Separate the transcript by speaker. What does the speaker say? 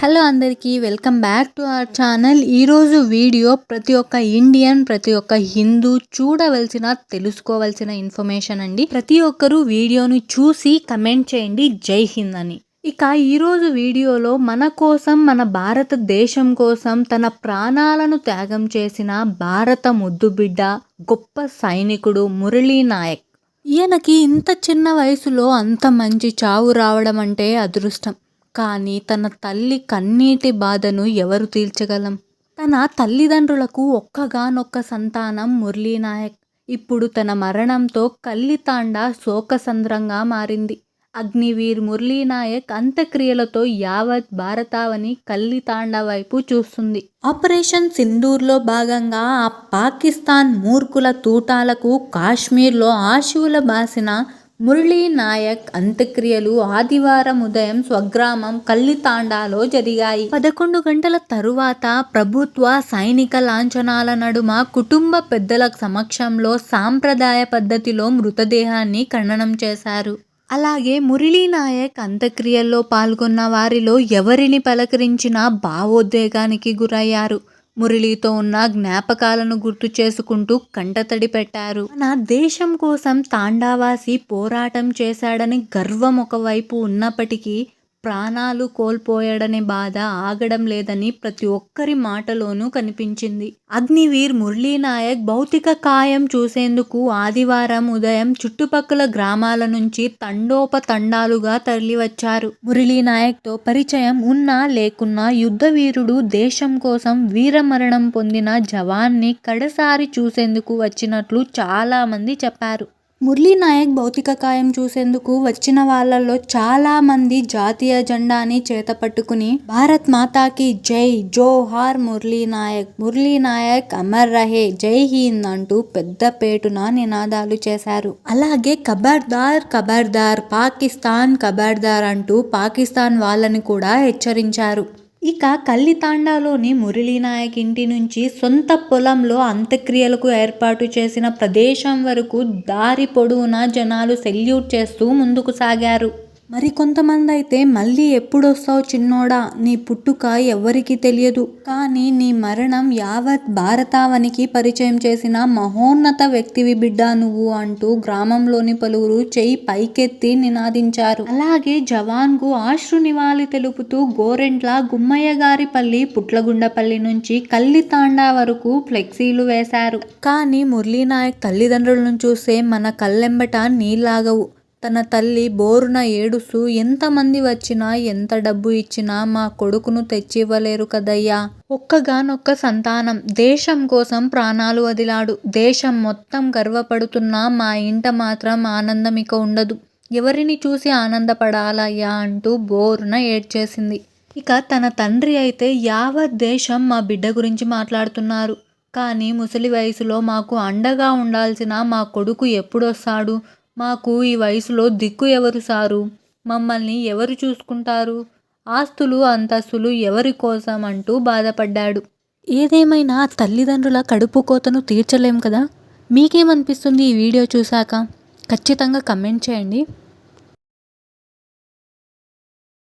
Speaker 1: Hello అందరికీ welcome back to our channel ఈరోజు video ప్రతి ఒక్క ఇండియన్ ప్రతి ఒక్క హిందూ చూడవలసిన తెలుసుకోవలసిన ఇన్ఫర్మేషన్ అండి. ప్రతి ఒక్కరూ వీడియోను చూసి కమెంట్ చేయండి. జై హింద్ అని. ఇక ఈరోజు వీడియోలో మన కోసం మన భారతదేశం కోసం తన ప్రాణాలను త్యాగం చేసిన భారత ముద్దుబిడ్డ గొప్ప సైనికుడు మురళీ నాయక్. ఈయనకి ఇంత చిన్న వయసులో అంత మంచి చావు రావడం అంటే అదృష్టం. కానీ తన తల్లి కన్నీటి బాధను ఎవరు తీర్చగలం? తన తల్లిదండ్రులకు ఒక్కగానొక్క సంతానం మురళీనాయక్. ఇప్పుడు తన మరణంతో కల్లితాండ శోకసంద్రంగా మారింది. అగ్నివీర్ మురళీనాయక్ అంత్యక్రియలతో యావత్ భారతావని కల్లితాండ వైపు చూస్తుంది. ఆపరేషన్ సింధూర్లో భాగంగా ఆ పాకిస్తాన్ మూర్ఖుల తూటాలకు కాశ్మీర్లో ఆశువుల బాసిన మురళీ నాయక్ అంత్యక్రియలు ఆదివారం ఉదయం స్వగ్రామం కల్లితాండాలో జరిగాయి. పదకొండు గంటల తరువాత ప్రభుత్వ సైనిక లాంఛనాల నడుమ కుటుంబ పెద్దల సమక్షంలో సాంప్రదాయ పద్ధతిలో మృతదేహాన్ని ఖననం చేశారు. అలాగే మురళీ నాయక్ అంత్యక్రియల్లో పాల్గొన్న వారిలో ఎవరిని పలకరించినా భావోద్వేగానికి గురయ్యారు. మురళితో ఉన్న జ్ఞాపకాలను గుర్తు చేసుకుంటూ కంటతడి పెట్టారు. మన దేశం కోసం తాండావాసి పోరాటం చేశాడని గర్వం ఒకవైపు ఉన్నప్పటికీ ప్రాణాలు కోల్పోయాడనే బాధ ఆగడం లేదని ప్రతి ఒక్కరి మాటలోనూ కనిపించింది. అగ్నివీర్ మురళీనాయక్ భౌతిక కాయం చూసేందుకు ఆదివారం ఉదయం చుట్టుపక్కల గ్రామాల నుంచి తండోపతండాలుగా తరలివచ్చారు. మురళీనాయక్తో పరిచయం ఉన్నా లేకున్నా యుద్ధ వీరుడు దేశం కోసం వీరమరణం పొందిన జవాన్ని కడసారి చూసేందుకు వచ్చినట్లు చాలామంది చెప్పారు. మురళీ నాయక్ భౌతిక కాయం చూసేందుకు వచ్చిన వాళ్ళల్లో చాలా మంది జాతీయ జెండాని చేతపట్టుకుని భారత్ మాతాకి జై జోహార్ మురళీ నాయక్ మురళీ నాయక్ అమర్ రహే జై హింద్ అంటూ పెద్ద పేటున నినాదాలు చేశారు. అలాగే ఖబర్దార్ ఖబర్దార్ పాకిస్తాన్ ఖబర్దార్ అంటూ పాకిస్తాన్ వాళ్ళని కూడా హెచ్చరించారు. ఇక కల్లితాండాలోని మురళీనాయక్ ఇంటి నుంచి సొంత పొలంలో అంత్యక్రియలకు ఏర్పాటు చేసిన ప్రదేశం వరకు దారి పొడవునా జనాలు సెల్యూట్ చేస్తూ ముందుకు సాగారు. మరి కొంతమంది అయితే మళ్ళీ ఎప్పుడొస్తావు చిన్నోడా? నీ పుట్టుక ఎవ్వరికీ తెలియదు. కానీ నీ మరణం యావత్ భారతావనికి పరిచయం చేసిన మహోన్నత వ్యక్తివి బిడ్డ నువ్వు అంటూ గ్రామంలోని పలువురు చెయ్యి పైకెత్తి నినాదించారు. అలాగే జవాన్కు ఆశ్రు నివాళి తెలుపుతూ గోరెంట్ల గుమ్మయ్య గారిపల్లి పుట్లగుండపల్లి నుంచి కల్లితాండా వరకు ఫ్లెక్సీలు వేశారు. కానీ మురళీనాయక్ తల్లిదండ్రులను చూస్తే మన కళ్ళెంబట నీళ్ళాగవు తన తల్లి బోరున ఏడుస్తూ ఎంతమంది వచ్చినా ఎంత డబ్బు ఇచ్చినా మా కొడుకును తెచ్చివ్వలేరు కదయ్యా. ఒక్కగానొక్క సంతానం. దేశం కోసం ప్రాణాలు వదిలాడు. దేశం మొత్తం గర్వపడుతున్నా మా ఇంట మాత్రం ఆనందం ఇక ఉండదు. ఎవరిని చూసి ఆనందపడాలయ్యా? అంటూ బోరున ఏడ్చేసింది. ఇక తన తండ్రి అయితే యావత్ దేశం మా బిడ్డ గురించి మాట్లాడుతున్నారు. కానీ ముసలి వయసులో మాకు అండగా ఉండాల్సిన మా కొడుకు ఎప్పుడొస్తాడు? మాకు ఈ వయసులో దిక్కు ఎవరు సారు? మమ్మల్ని ఎవరు చూసుకుంటారు? ఆస్తులు అంతస్తులు ఎవరి కోసం అంటూ బాధపడ్డాడు. ఏదేమైనా తల్లిదండ్రుల కడుపు కోతను తీర్చలేం కదా? మీకేమనిపిస్తుంది ఈ వీడియో చూశాక? ఖచ్చితంగా కమెంట్ చేయండి.